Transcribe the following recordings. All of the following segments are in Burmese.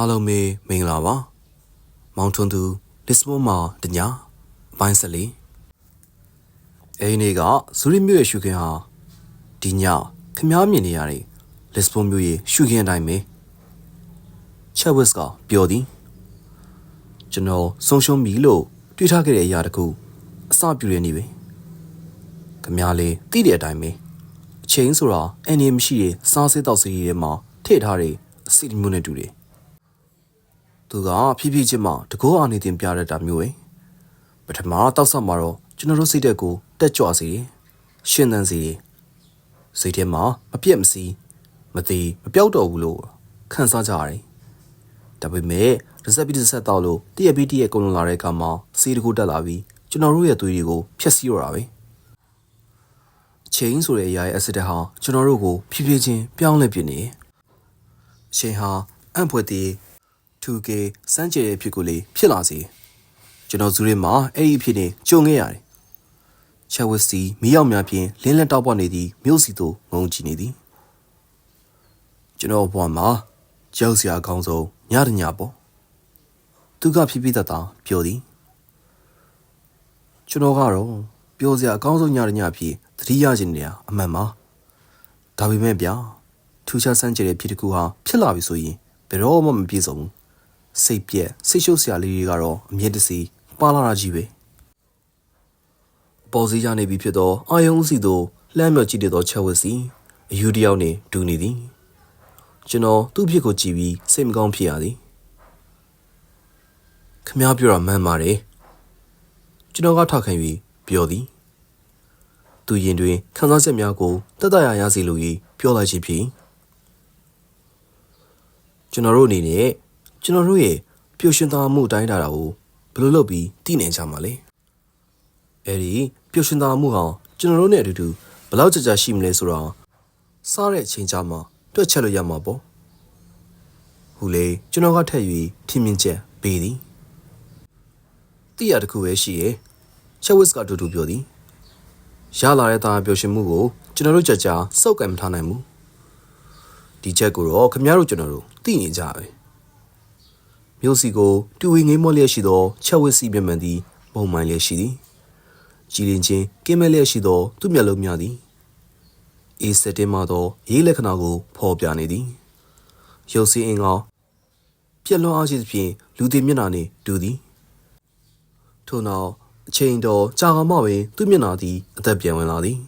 အားလုံးပဲမင်္ဂလာပါမောင်ထွန်းသူလစ်ဘွန်မှာတညာအပိုင်းဆက်လေးအဲဒီနေ့ကဇူရီမြို့ရဲ့ရှုခင်းဟာဒီညခမားမြင်နေရတဲ့လစ်ဘွန်မြို့ရဲ့ရှုခင်းအတိုင်းပဲချက်ဝစ်ကပြောသည်ကျွန်တော်ဆုံးရှုံးပြီလို့တွေးထားခဲ့တဲ့အရာတခုအစပြုရနေပြီခမားလေးသိတဲ့အတိုင်းပဲအချိန်ဆိုတာအန်ရီမရှိတဲ့စားစစ်တော့စီရီထဲမှာထည့်ထားတဲ့အစီအမျိုးနဲ့တူတယ် သူကဖြည်းဖြည်းချင်းမှတကောအာနေတင်ပြရတာမျိုးပဲပထမတောက်ဆောက်မှာတော့ကျွန်တော်တို့စိတ်တက်ကိုတက်ကြွစေတယ်ရှင်းသန်စေတယ်စိတ်ထဲမှာမပြတ်မစီမသေးမပြောက်တော့ဘူးလို့ခံစားကြရတယ်ဒါပေမဲ့တစ်ဆက်ပြီးတစ်ဆက်တော့လို့တည့်ရပြီးတည့်ရကုန်လာတဲ့အခါမှာစီးတကူတက်လာပြီးကျွန်တော်တို့ရဲ့သွေးတွေကိုဖျက်ဆီးရတာပဲအချိန်ဆိုတဲ့အရာရဲ့အစစ်တက်ဟာကျွန်တော်တို့ကိုဖြည်းဖြည်းချင်းပြောင်းလဲပြနေတယ်အချိန်ဟာအံ့ဖွယ်တည် 2K စမ်းကြဲတဲ့ဖြစ်ကိုလေးဖြစ်လာစေကျွန်တော်ဇူရင်းမှာအဲ့ဒီအဖြစ်နဲ့ကြုံခဲ့ရတယ်ချက်ဝစ်စီမီးရောက်များဖြင့်လင်းလက်တောက်ပွားနေသည့်မြို့စီသို့ငုံကြည့်နေသည်ကျွန်တော်ဘဝမှာကြောက်စရာအကောင်းဆုံးညတညပေါ့သူကဖြည်းဖြည်းတသားပြောသည်ကျွန်တော်ကတော့ပြောစရာအကောင်းဆုံးညတညဖြစ်သတိရခြင်းနေရအမှန်ပါဒါပေမဲ့ဗျာထူးခြားစမ်းကြဲတဲ့ဖြစ်တစ်ခုဟာဖြစ်လာပြီဆိုရင်ဘယ်တော့မှမပြည့်စုံဘူး စိတ်ပြက်စိတ်ရှုပ်စရာလေးတွေကတော့အမြင့်တစီပါလာတာကြီးပဲအပေါ်စီးရနေပြီဖြစ်သောအာယုံစီသို့လှမ်းမြော်ကြည့်တဲ့သောချက်ဝက်စီအယူတယောက်နှင့်ဒူနေသည်ကျွန်တော်သူ့ဖြစ်ကိုကြည့်ပြီးစိတ်မကောင်းဖြစ်ရသည်ခမားပြောတာမှန်ပါတယ်ကျွန်တော်ကထောက်ခံ၍ပြောသည်သူရင်တွင်ခန်းစားချက်များကိုတက်တရရစီလို၍ပြောလိုက်ခြင်းဖြင့်ကျွန်တော်တို့အနေနဲ့ ကျွန်တော်တို့ရဲ့ပျော်ရွှင်သာမှုအတိုင်းတာတာကိုဘယ်လိုလုပ်ပြီးတည်နေကြမှာလဲအဲ့ဒီပျော်ရွှင်သာမှုဟာကျွန်တော်တို့နဲ့အတူတူဘယ်လောက်ကြာကြာရှိမလဲဆိုတော့စားတဲ့အချိန်ကြာမှတွက်ချက်လို့ရမှာပေါ့ဟူလေကျွန်တော်ကထက်၍ထင်မြင်ချက်ပေးသည်တိရတစ်ခုပဲရှိရဲ့ချက်ဝစ်ကအတူတူပြောသည်ရလာတဲ့သားပျော်ရွှင်မှုကိုကျွန်တော်တို့ကြာကြာစောက်ကံမထားနိုင်ဘူးဒီချက်ကိုတော့ခင်ဗျားတို့ကျွန်တော်တို့သိနေကြပဲ မြို့စီကိုတူဝီငိမ့်မောလျက်ရှိသောချက်ဝစ်စီမျက်မှန်သည်ပုံမှန်လျက်ရှိသည်ကြည်ရင်ချင်းကင်းမဲ့လျက်ရှိသောသူ့မျက်လုံးများသည်အေးစက်တင်မှသောရေးလက္ခဏာကိုဖော်ပြနေသည်ရုပ်စင်းအင်ကောပြက်လွန်အားခြင်းဖြင့်လူသည်မျက်နှာနှင့်တူသည်ထို့နောက်အချိန်တော်ကြာကမှပင်သူ့မျက်နှာသည်အသက်ပြန်ဝင်လာသည်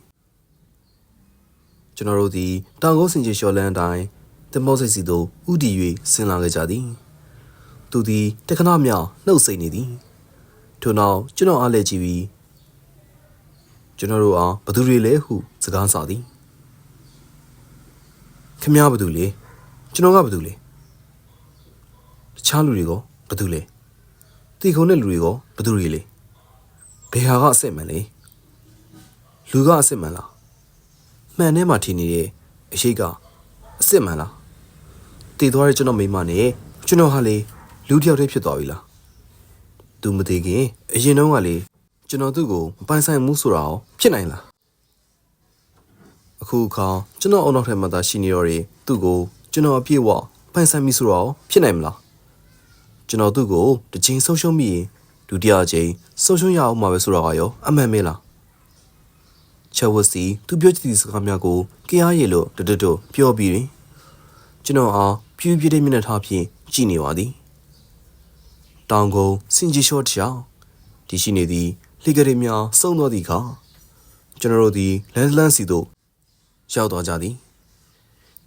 ကျွန်တော်တို့သည်တောင်ကုန်းစင်ကြီးလျှော်လန်းအတိုင်းတမောစိတ်စီသို့ဥတီ၍ဆင်းလာခဲ့ကြသည် သူသည်တခဏမျှနှုတ်ဆက်နေသည်ထို့နောက်ကျွန်တော်အားလဲကြည့်ပြီးကျွန်တော်တို့အားဘသူတွေလဲဟုစကားဆသည်ခင်ဗျားဘသူလဲကျွန်တော်ကဘသူလဲတခြားလူတွေကဘသူလဲတီခုံတဲ့လူတွေကဘသူတွေလဲဘယ်ဟာကအစ်စ်မှန်လဲလူကအစ်စ်မှန်လားမှန်ထဲမှာထင်နေတဲ့အရှိကအစ်စ်မှန်လားတည်သွားတဲ့ကျွန်တော်မိမနဲ့ကျွန်တော်ဟာလေ လူတစ်ယောက်တည်းဖြစ်သွားပြီလားသူမသေးခင်အရင်တုန်းကလေကျွန်တော်သူ့ကိုမပိုင်ဆိုင်မှုဆိုတာရောဖြစ်နိုင်လားအခုအခါကျွန်တော်အုံနောက်ထဲမှာသာရှိနေတော့တယ်သူ့ကိုကျွန်တော်အပြည့်အဝပိုင်ဆိုင်ပြီဆိုတာရောဖြစ်နိုင်မလားကျွန်တော်သူ့ကိုတစ်ချိန်ဆုံးရှုံးမိရင်ဒုတိယအချိန်ဆုံးရှုံးရအောင်မှာပဲဆိုတာကရောအမှန်ပဲလားချက်ဝတ်စီသူပြောချင်တဲ့စကားများကိုကြရားရည်လို့တွတ်တွတ်ပြောပြီးရင်ကျွန်တော်အားပြူးပြည့်တဲ့မျက်နှာထားဖြင့်ကြည့်နေပါသည် တောင်ကုန်းစင်ကြီးရှော့တျောက်ဒီရှိနေသည်လှေကလေးများစုံသွားသည့်အခါကျွန်တော်တို့သည်လန်လန်စီသို့ရောက်သွားကြသည်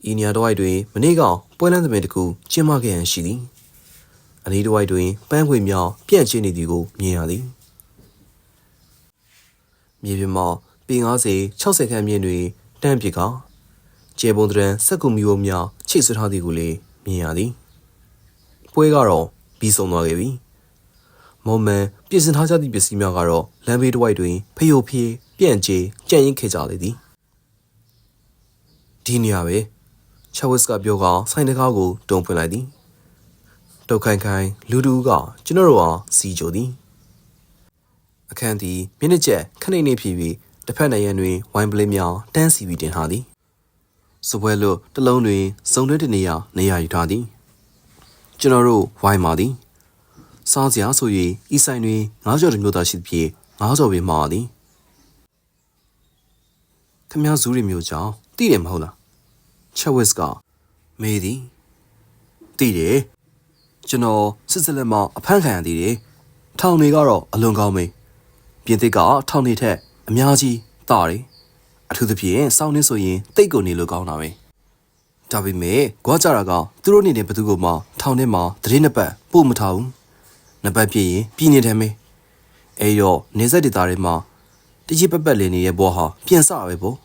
ဤနေရာတစ်ဝိုက်တွင်မနေ့ကပွဲလန်းသမင်တစ်ခုကျင်းပခဲ့ရန်ရှိသည်အနီးတစ်ဝိုက်တွင်ပန်းခွေများပြန့်ကျင်းနေသည်ကိုမြင်ရသည်မြေပြင်မှာပေ90 60ခန့်မြင့်တွင်တန့်ပစ်ကကျေပုံတရံစက်ကူမီဝုံများချိတ်ဆွထားသည်ကိုလည်းမြင်ရသည်ပွဲကတော့ ပြီးဆုံးသွားခဲ့ပြီမုံမှန်ပြင်ဆင်ထားကြသည့်ပစ္စည်းများကတော့လမ်းဘေးတစ်ဝိုက်တွင်ဖျို့ဖျေးပြန့်ကျဲကြံ့ရင်ခဲ့ကြလေသည်ဒီနေရာပဲချဝစ်ကပြောကဆိုင်တကားကိုတုံဖွင့်လိုက်သည်တုတ်ခိုင်ခိုင်လူတူကကျွန်တော်တို့အားစီကြိုသည်အခန်းသည်မိနစ်ကျက်ခဏိနေဖြစ်ပြီးတစ်ဖက်နိုင်ငံတွင်ဝိုင်းပလေးများတန်းစီပြီးတင်ထားသည်စပွဲလို့တစ်လုံးတွင်စုံတွဲတနေရာနေရာယူထားသည်ချ ကျွန်တော်တို့ဝိုင်းပါသည်စားစရာဆို၍ဤဆိုင်တွင်ငါးကြော်တစ်မျိုးသာရှိသဖြင့်ငါးကြော်ပင်မှားသည်ခမည်းဇူးရီမျိုးကြောင့်သိတယ်မဟုတ်လားချက်ဝစ်ကမေးသည်သိတယ်ကျွန်တော်စစ်စစ်လက်မအဖမ်းခံရသေးတယ်ထောင်တွေကတော့အလွန်ကောင်းမေးပြင်သစ်ကထောင်တွေထက်အများကြီးတာတယ်အထူးသဖြင့်စောင်းနေဆိုရင်တိတ်ကိုနေလို့ကောင်းတာပဲ ဒါပေမဲ့ကွာကြတာကသူတို့နေနေဘသူကမှထောင်ထဲမှာတရင်နှစ်ပတ်ပို့မထားဘူးနှစ်ပတ်ပြည့်ရင်ပြည်နေတယ်မေးအဲရောနေဆက်ဒေတာတွေမှာတကြီးပက်ပက်လေးနေတဲ့ဘွားဟာပြန်စပဲပေါ့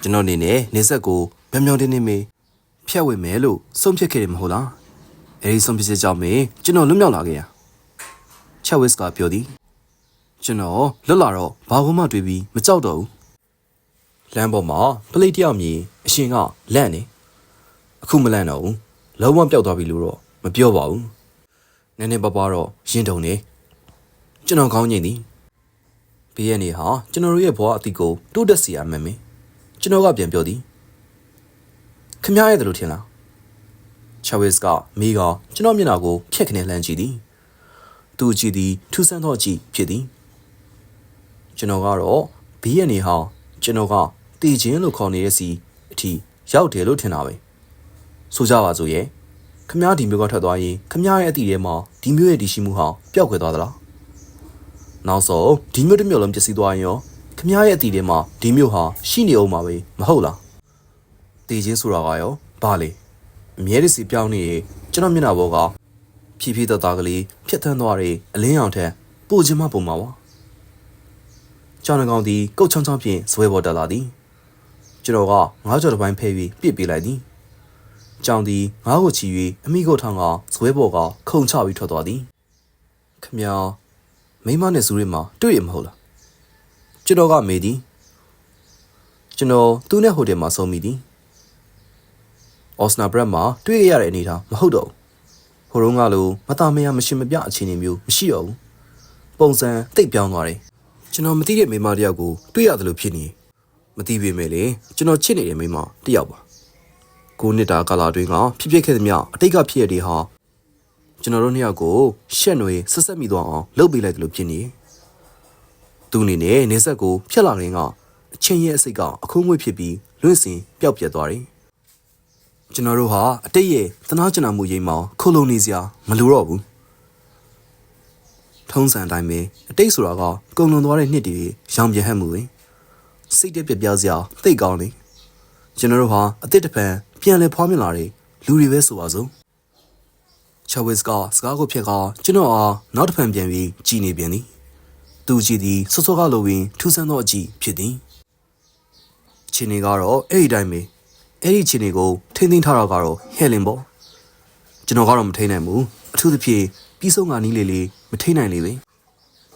ကျွန်တော်နေနဲ့နေဆက်ကိုမြောင်မြောင်တင်းတင်းမေးဖြတ်ဝင်မယ်လို့ဆုံးဖြတ်ခဲ့တယ်မဟုတ်လားအဲဒီဆုံးဖြတ်ချက်ကြောင့်မေးကျွန်တော်လွတ်မြောက်လာခဲ့ရချက်ဝစ်ကပြောသည်ကျွန်တော်လွတ်လာတော့ဘာမှမတွေးပြီးမကြောက်တော့ဘူး လမ်းပေါ်မှာပလိတ်တယောက်မြင်အရှင်ကလန့်နေအခုမလန့်တော့ဘူးလုံးဝပျောက်သွားပြီလို့တော့မပြောပါဘူးနည်းနည်းပါးပါးတော့ရင်တုံနေကျွန်တော်ကောင်းညင်သည်ဘေးရနေဟာကျွန်တော်တို့ရဲ့ဘဝအတိကိုတိုးတက်စီရမယ်မင်းကျွန်တော်ကပြန်ပြောသည်ခမရရဲ့တယ်လို့ထင်လားချာဝစ်ကမိကကျွန်တော်မျက်နှာကိုဖျက်ခနဲ့လှမ်းကြည့်သည်သူကြည့်သည်ထူးဆန်းသောကြည့်ဖြစ်သည်ကျွန်တော်ကတော့ဘေးရနေဟောင်းကျွန်တော်က တည်ခြင်းလို့ခေါ်နေတဲ့စီအထိရောက်တယ်လို့ထင်တာပဲဆိုကြပါစို့ရဲ့ခမားဒီမျိုးကထွက်သွားရင်ခမားရဲ့အတီထဲမှာဒီမျိုးရဲ့တည်ရှိမှုဟာပျောက်ခွဲသွားသလားနောက်ဆုံးဒီမျိုးတစ်မျိုးလုံးပျက်စီးသွားရင်ရောခမားရဲ့အတီထဲမှာဒီမျိုးဟာရှိနေအောင်ပါပဲမဟုတ်လားတည်ခြင်းဆိုတာကရောဘာလဲအမြဲတစေပြောင်းနေရင်ကျွန်တော်မျက်နှာဘောကဖြည်းဖြည်းတသားကလေးဖြတ်သန်းသွားတဲ့အလင်းရောင်ထက်ပိုချင်မှပုံမှာပါကျောင်းကောင်သည်ကုတ်ချောင်းချောင်းဖြင့်ဇွဲပေါ်တက်လာသည် ကျွန်တော်ကငါးကြော်တစ်ပိုင်းဖဲ၍ပြစ်ပေးလိုက်သည်ကျောင်းသည်ငါးကိုချီ၍အမိကိုထောင်ကဇွဲပေါ်ကခုံချပြီးထွက်သွားသည်ခမညာမိမနဲ့ဇူးရမှာတွေ့ရမဟုတ်လားကျွန်တော်ကမေးသည်ကျွန်တော်သူနဲ့ဟိုတယ်မှာဆုံးမိသည်အော်စနာဘရက်မှာတွေ့ရတဲ့အနေထားမဟုတ်တော့ဘူးဟိုတုန်းကလိုမသားမယားမရှင်မပြအခြေအနေမျိုးမရှိတော့ဘူးပုံစံတိတ်ပြောင်းသွားတယ်ကျွန်တော်မသိတဲ့မိန်းမတစ်ယောက်ကိုတွေ့ရတယ်လို့ဖြစ်နေ မသိပေမဲ့လေကျွန်တော်ချစ်နေတဲ့မိန်းမတစ်ယောက်ပါကိုနှစ်တာကာလာတွင်းကဖြစ်ဖြစ်ခဲ့သမျှအတိတ်ကဖြစ်ရတဲ့ဟာကျွန်တော်တို့နှစ်ယောက်ကိုရှက်နွေဆက်ဆက်မိသွားအောင်လုပ်ပေးလိုက်တယ်လို့ဖြစ်နေသူအနေနဲ့နေဆက်ကိုဖျက်လာရင်ကအချင်းရဲ့အစိတ်ကအခုံးငွေ့ဖြစ်ပြီးလွင့်စင်ပျောက်ပြတ်သွားတယ်ကျွန်တော်တို့ဟာအတိတ်ရဲ့သနာကျင်နာမှုရိမ်မောင်ခုံလုံးနေစရာမလိုတော့ဘူးထုံးစံအတိုင်းပဲအတိတ်ဆိုတာကကုံလွန်သွားတဲ့နှစ်တွေရောင်ပြဟတ်မှုပဲ စိတ်တက်ပြက်ပြားစရာသိတ်ကောင်းလေကျွန်တော်တို့ဟာအစ်စ်တစ်ပံပြန်လဲဖွားမြင်လာတဲ့လူတွေပဲဆိုပါစို့ချာဝစ်ကစကားကိုဖြက်ကကျွန်တော်အားနောက်တစ်ဖန်ပြန်ပြီးကြည်နေပြန်သည်သူကြည့်သည်စောစောကလိုပင်ထူးဆန်းသောအကြည့်ဖြစ်သည်ချင်းနေကတော့အဲ့ဒီတိုင်းပဲအဲ့ဒီချင်းတွေကိုထိမ့်သိမ်းထားတော့ကတော့ဟဲလင်ပေါ့ကျွန်တော်ကတော့မထိန်နိုင်ဘူးအထူးသဖြင့်ပြီးဆုံးကနီးလေးလေးမထိန်နိုင်လေပဲ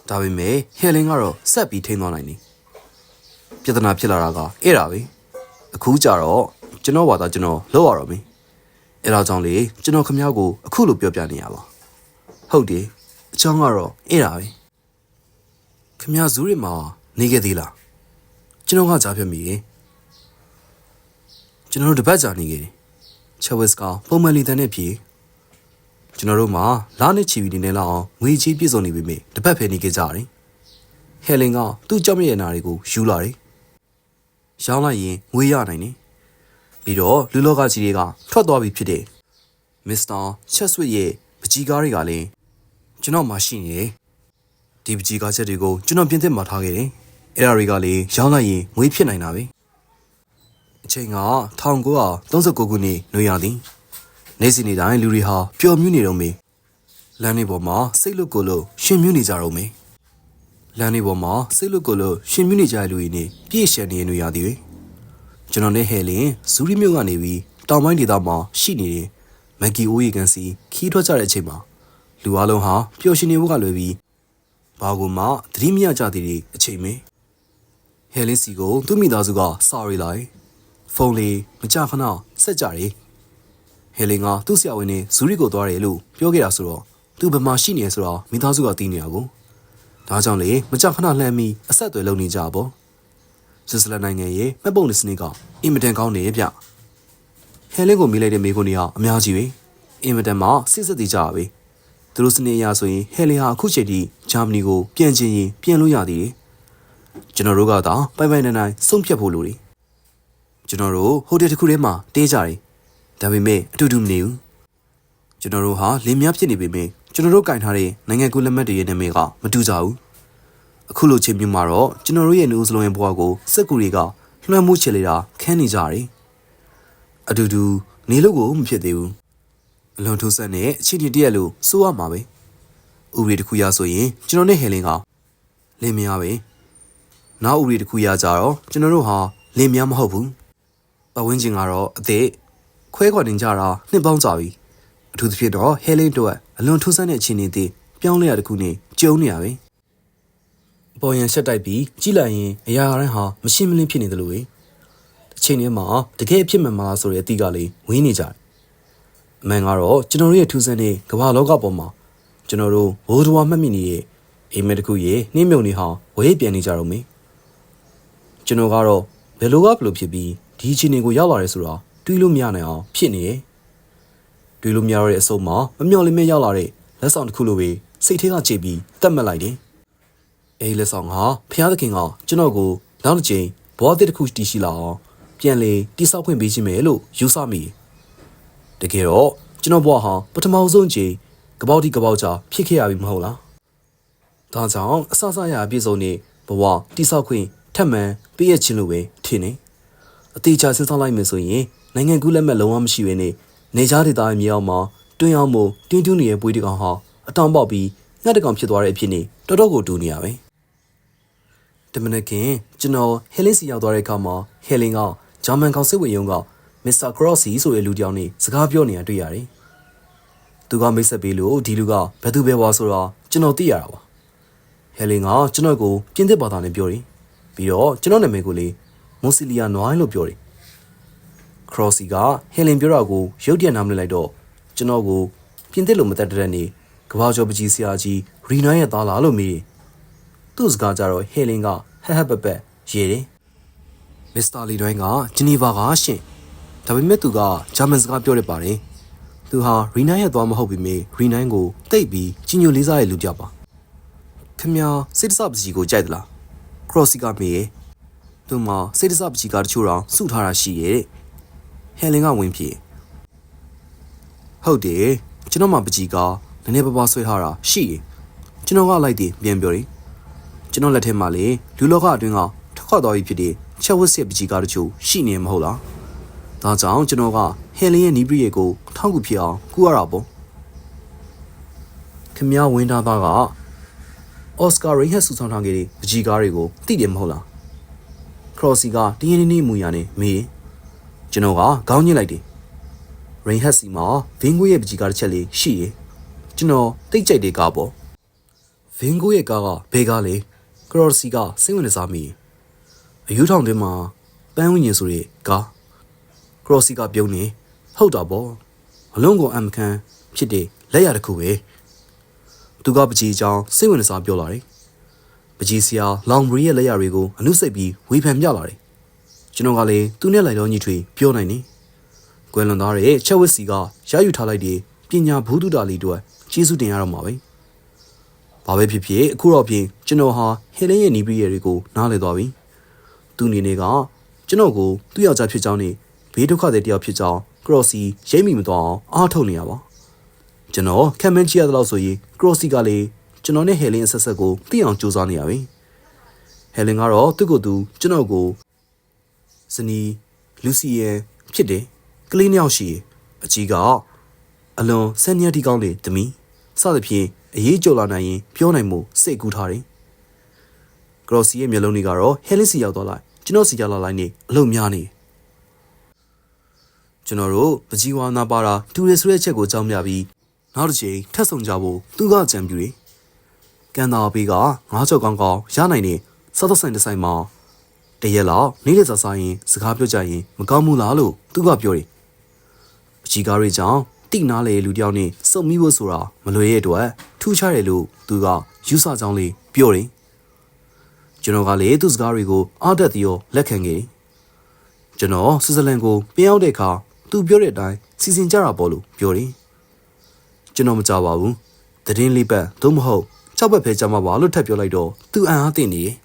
ဒါပေမဲ့ဟဲလင်ကတော့ဆက်ပြီးထိန်သွားနိုင်တယ် ပြဿနာဖြစ်လာတာကအဲ့ဒါပဲအခုကြတော့ကျွန်တော်ဘာသာကျွန်တော်လောက်ရတော့ပြီအဲ့ဒါကြောင့်လေကျွန်တော်ခမ ्या ကိုအခုလိုပြောပြနေရပါဟုတ်တယ်အချောင်းကတော့အဲ့ဒါပဲခမ ्या ဇူးရီမှာနေခဲ့သေးလားကျွန်တော်ကကြားပြမိရင်ကျွန်တော်တို့တပတ်ကြာနေခဲ့တယ်ချက်ဝစ်ကပုံမှန်လီတန်နဲ့ပြေကျွန်တော်တို့မှာလာနဲ့ချီပြီးနေနေလောက်အောင်ငွေချေးပြည့်စုံနေပြီမေတပတ်ဖယ်နေခဲ့ကြတယ်ဟယ်လင်ကသူ့ကြောက်မြရဲ့နာတွေကိုယူလာတယ် ရောင်းလိုက်ရင်ငွေရနိုင်တယ်ပြီးတော့လူလောကကြီးတွေကထွက်သွားပြီဖြစ်တယ်မစ္စတာချက်ဆွစ်ရဲ့ပကြီးကားတွေကလည်းကျွန်တော်မှရှိနေတယ်ဒီပကြီးကားချက်တွေကိုကျွန်တော်ပြင်သစ်မှာထားခဲ့တယ်အဲ့ဒါတွေကလည်းရောင်းလိုက်ရင်ငွေဖြစ်နိုင်တာပဲအချိန်က1939ခုနှစ်နွေရာသီနေ့စဉ်နေ့တိုင်းလူတွေဟာပျော်မြူးနေတော့မေလမ်းတွေပေါ်မှာစိတ်လွတ်ကိုလို့ရှင်မြူးနေကြတော့မေ လမ်းတွေပေါ်မှာစိတ်လွတ်ကိုလို့ရှင်မြူးနေကြတဲ့လူတွေနဲ့ပြည့်ရှံနေတဲ့နွေရာသီတွေကျွန်တော်နဲ့ဟဲလင်ဇူရီမြို့ကနေပြီးတောင်ပိုင်းဒေသမှာရှိနေတဲ့မက်ကီအိုးရီကန်စီခီးထွက်ကြတဲ့အချိန်မှာလူအလုံးဟာပျော်ရွှင်နေဖို့ကလွယ်ပြီးဘာကူမှသတိမရကြသေးတဲ့အချိန်မေဟဲလင်စီကိုသူ့မိသားစုကစာရီလိုက်ဖုန်းလေးမကြခဏဆက်ကြတယ်ဟယ်လင်ကသူ့ဆရာဝန်နဲ့ဇူရီကိုသွားတယ်လို့ပြောခဲ့တာဆိုတော့သူဘယ်မှာရှိနေလဲဆိုတော့မိသားစုကသိနေရကို ဒါကြောင့်လေမကြခဏလှမ်းပြီးအဆက်အသွယ်လုပ်နေကြပါဆွစ်ဇာလန်နိုင်ငံရဲ့မှတ်ပုံတင်စနစ်ကအင်မတန်ကောင်းနေရဲ့ဗျဟယ်လင်ကိုမိလိုက်တဲ့မိခွန်းတွေကအများကြီးပဲအင်မတန်မှစစ်စစ်သေးကြပါပဲသူတို့စနေအရာဆိုရင်ဟယ်လင်ဟာအခုချိန်ထိဂျာမနီကိုပြန်ချင်ရင်ပြန်လို့ရသေးတယ်ကျွန်တော်တို့ကသာပိုင်ပိုင်နိုင်နိုင်ဆုံးဖြတ်ဖို့လိုတယ်ကျွန်တော်တို့ဟိုတယ်တစ်ခုထဲမှာတေးကြတယ်ဒါပေမဲ့အတူတူမနေဘူးကျွန်တော်တို့ဟာလင်းများဖြစ်နေပေမဲ့ ကျွန်တော်တို့ကင်ထားတဲ့နိုင်ငံကူးလက်မှတ်တွေရဲ့နာမည်ကမတူကြဘူးအခုလိုချိန်မျိုးမှာတော့ကျွန်တော်တို့ရဲ့နှုတ်စလုံးရဲ့ဘဝကိုစက်ကူတွေကလွှမ်းမိုးချေလေတာခန်းနေကြတယ်အတူတူနေလို့ကိုမဖြစ်သေးဘူးအလွန်ထိုးဆက်နဲ့အခြေအနေတရက်လို့စိုးရမှာပဲဥပဒေတစ်ခုရဆိုရင်ကျွန်တော်နဲ့ဟယ်လင်ကလင်းမရပဲနောက်ဥပဒေတစ်ခုရကြတော့ကျွန်တော်တို့ဟာလင်းမရမဟုတ်ဘူးပတ်ဝန်းကျင်ကတော့အသက်ခွဲခွာနေကြတာနှစ်ပေါင်းကြာပြီအထူးသဖြင့်တော့ဟယ်လင်တို့ အလွန်ထိုးဆက်တဲ့အခြေအနေတွေပြောင်းလဲရတစ်ခုနဲ့ကြုံနေရပဲပေါ်ရန်ရှက်တိုက်ပြီးကြည့်လိုက်ရင်အရာတိုင်းဟာမရှင်းမလင်းဖြစ်နေတယ်လို့ပဲတစ်ချိန်တည်းမှာတကယ်အဖြစ်မှန်မလားဆိုတဲ့အသည့်ကလေးဝင်းနေကြတယ်အမှန်ကတော့ကျွန်တော်တို့ရဲ့ထူးဆန်းတဲ့ကမ္ဘာလောကပေါ်မှာကျွန်တော်တို့ဘိုးတော်မှတ်မိနေတဲ့အိမ်မက်တစ်ခုရဲ့နှင်းမြုံနေဟောင်းဝေးပြန်နေကြတော့မေကျွန်တော်ကတော့ဘယ်လိုကဘယ်လိုဖြစ်ပြီးဒီအချိန်ကိုရောက်လာရဲဆိုတာတွေးလို့မရနိုင်အောင်ဖြစ်နေရဲ့ တွေးလို့မရတော့တဲ့အစုံမှာမမျော်လင့်မဲ့ရောက်လာတဲ့လက်ဆောင်တစ်ခုလိုပဲစိတ်ထဲကကြိတ်ပြီးတတ်မှတ်လိုက်တယ်အေးလက်ဆောင်ဟာဖျားသခင်ကကျွန်တော်ကိုနောက်တစ်ချိန်ဘောအသစ်တစ်ခုတည်ရှိလာအောင်ပြန်လေတိဆောက်ဖွင့်ပေးခြင်းပဲလို့ယူဆမိတယ်တကယ်တော့ကျွန်တော်ဘဝဟာပထမဆုံးချိန်ကပောက်တီကပောက်ချဖြစ်ခဲ့ရပြီမဟုတ်လားဒါကြောင့်အဆအဆရအပြည့်စုံနေဘဝတိဆောက်ခွင့်ထပ်မံပေးရခြင်းလို့ပဲထင်နေအသေးချာစဉ်းစားလိုက်မယ်ဆိုရင်နိုင်ငံကူးလက်မှတ်လုံးဝမရှိဘဲနဲ့ နေကြားဒေသရဲ့မြေအောက်မှာတွင်းအောင်မို့တင်းတွင်းနေတဲ့ပွေးတကောင်ဟာအတောင်ပေါက်ပြီးငှက်တကောင်ဖြစ်သွားတဲ့အဖြစ်နဲ့တော်တော်ကိုတူနေရပဲတမနက်ခင်ကျွန်တော်ဟယ်လင်စီရောက်သွားတဲ့အခါမှာဟယ်လင်ကဂျာမန်ကောင်စစ်ဝင်ရုံးကမစ္စတာကရော့စီဆိုတဲ့လူတစ်ယောက်နဲ့စကားပြောနေတာတွေ့ရတယ်။သူကမိတ်ဆက်ပေးလို့ဒီလူကဘယ်သူပဲဝါဆိုတော့ကျွန်တော်သိရတာပါ။ဟယ်လင်ကကျွန်တော်ကိုပြင်သစ်ဘာသာနဲ့ပြောတယ်။ပြီးတော့ကျွန်တော်နာမည်ကိုလေမွန်စီလီယာနွိုင်းလို့ပြောတယ်။ ကရော့စီကဟယ်လင်ပြောတာကိုရုတ်တရက်နားမလည်လိုက်တော့ကျွန်တော်ကိုပြင်သစ်လိုမသက်တဲ့နေကဘာကျော်ပကြီးဆရာကြီးရီနိုင်းရဲ့သားလားလို့မေးတယ်။သူ့စကားကြတော့ဟယ်လင်ကဟက်ဟက်ပက်ပက်ရေးတယ်။မစ္စတာလီဒိုင်းကဂျနီဗာကရှင်ဒါပေမဲ့သူကဂျာမန်စကားပြောရပါတယ်။သူဟာရီနိုင်းရဲ့သွားမဟုတ်ပေမဲ့ရီနိုင်းကိုတိတ်ပြီးကြီးညိုလေးစားရဲ့လူကြပါ။ခင်ဗျာစိတ်တစပကြီးကိုကြိုက်သလား။ခရော့စီကမေးရဲ့။သူမှစိတ်တစပကြီးကတချို့တော့စုထားတာရှိရဲ့တဲ့။ ဟယ်လင်ကဝင်ပြေ။ဟုတ်တယ်ကျွန်တော်မှပကြီးကနည်းနည်းပါးပါးဆွဲထားတာရှိရဲ့။ကျွန်တော်ကလိုက်တယ်ပြန်ပြောတယ်။ကျွန်တော်လက်ထဲမှာလေလူလောကအတွင်းကထွက်ခွာသွားပြီဖြစ်တဲ့ချက်ဝတ်စစ်ပကြီးကတချို့ရှိနေမှာမဟုတ်လား။ဒါကြောင့်ကျွန်တော်ကဟယ်လင်ရဲ့နီးပရိယေကိုထောက်ကူဖြစ်အောင်ကူရတာပေါ့ခင်ဗျားဝင်းသားသားကအော်စကာရိဟက်ဆူဆောင်ထားခဲ့တဲ့ပကြီးကားတွေကိုသိတယ်မဟုတ်လားခရော့စီကတင်းရင်းနှီးမူရနဲ့မေး ကျွန်တော်ကခေါင်းညှစ်လိုက်တယ်ရိဟက်စီမှာဗင်းကိုရဲ့ပကြီးကားတစ်ချက်လေးရှိရယ်ကျွန်တော်တိတ်ကြိုက်တဲ့ကားပေါ့ဗင်းကိုရဲ့ကားကဘယ်ကားလဲခရော့စီကစိတ်ဝင်စားမိအယူထောင်တွင်မှာပန်းဝင်းရင်ဆိုတဲ့ကားခရော့စီကပြုံးနေဟုတ်တာပေါ့အလုံးကုန်အမခံဖြစ်တဲ့လက်ရတစ်ခုပဲသူကပကြီးအကြောင်းစိတ်ဝင်စားပြောလာတယ်ပကြီးဆရာလောင်ဘရီရဲ့လက်ရတွေကိုအနုစိတ်ပြီးဝေဖန်ပြလာတယ် ကျွန်တော်ကလည်းသူနဲ့လိုက်တော့ညီထွေပြောနိုင်နေကွယ်လွန်သားရဲ့ချက်ဝစ်စီကရယူထားလိုက်တဲ့ပညာဘူးတုတာလေးတို့ကျေးဇူးတင်ရတော့မှာပဲဘာပဲဖြစ်ဖြစ်အခုတော့ပြင်ကျွန်တော်ဟာဟယ်လင်ရဲ့နီးပရီယတွေကိုနားလည်သွားပြီသူအနေနဲ့ကကျွန်တော်ကိုသူ့ယောက်ျားဖြစ်ကြောင်းနဲ့ဘေးဒုက္ခတွေတယောက်ဖြစ်ကြောင်းကရော့စီရိပ်မိမသွားအောင်အားထုတ်နေရပါကျွန်တော်ခံမန်းချရတဲ့လို့ဆိုရင်ကရော့စီကလည်းကျွန်တော်နဲ့ဟယ်လင်အဆက်ဆက်ကိုသိအောင်ကြိုးစားနေရပြီဟယ်လင်ကတော့သူ့ကိုယ်သူကျွန်တော်ကို စနီလူစီယန်ဖြစ်တယ်ကလေးနှစ်ယောက်ရှိအကြီးကအလွန်ဆန်နီယာတီကောင်းလေတမီစသဖြင့်အရေးကြုံလာနိုင်ရင်ပြောနိုင်မှုစိတ်ကူးထားတယ်ကရော့စီရဲ့မျက်လုံးတွေကတော့ဟယ်လင်စီရောက်သွားလိုက်ကျွန်တော်စီကြလာလိုက်နေအလုံးများနေကျွန်တော်တို့ပကြီးဝါနာပါတာတူရဆိုတဲ့ချက်ကိုကြောင်းပြပြီးနောက်တစ်ချိန်ထပ်ဆောင်ကြဖို့သူကကြံပြူတယ်။ကန်တာဘေးကငါးကြောက်ကောင်းကောင်းရနိုင်နေစောက်ဆိုင်တစ်ဆိုင်မှာ တရက်လောက်နေ့လက်စားစားရင်စကားပြောကြရင်မကောင်းဘူးလားလို့သူကပြောတယ်။ပကြီးကားတွေကြောင့်တိနာလေလူတယောက်နဲ့စုံမိဖို့ဆိုတာမလွယ်ရဲ့အတွက်ထူးခြားတယ်လို့သူကယူဆကြောင်းလေးပြောတယ်။ကျွန်တော်ကလည်းသူ့စကားတွေကိုအားတက်ပြီးတော့လက်ခံခဲ့တယ်။ကျွန်တော်ဆွစ်ဇာလန်ကိုပြန်ရောက်တဲ့အခါသူပြောတဲ့အတိုင်းစီစဉ်ကြတာပေါ့လို့ပြောတယ်ကျွန်တော်မကြပါဘူးသတင်းလေးပတ်သို့မဟုတ်၆ဘက်ဖဲကြမှာပါလို့ထပ်ပြောလိုက်တော့သူအံ့အားသင့်နေတယ်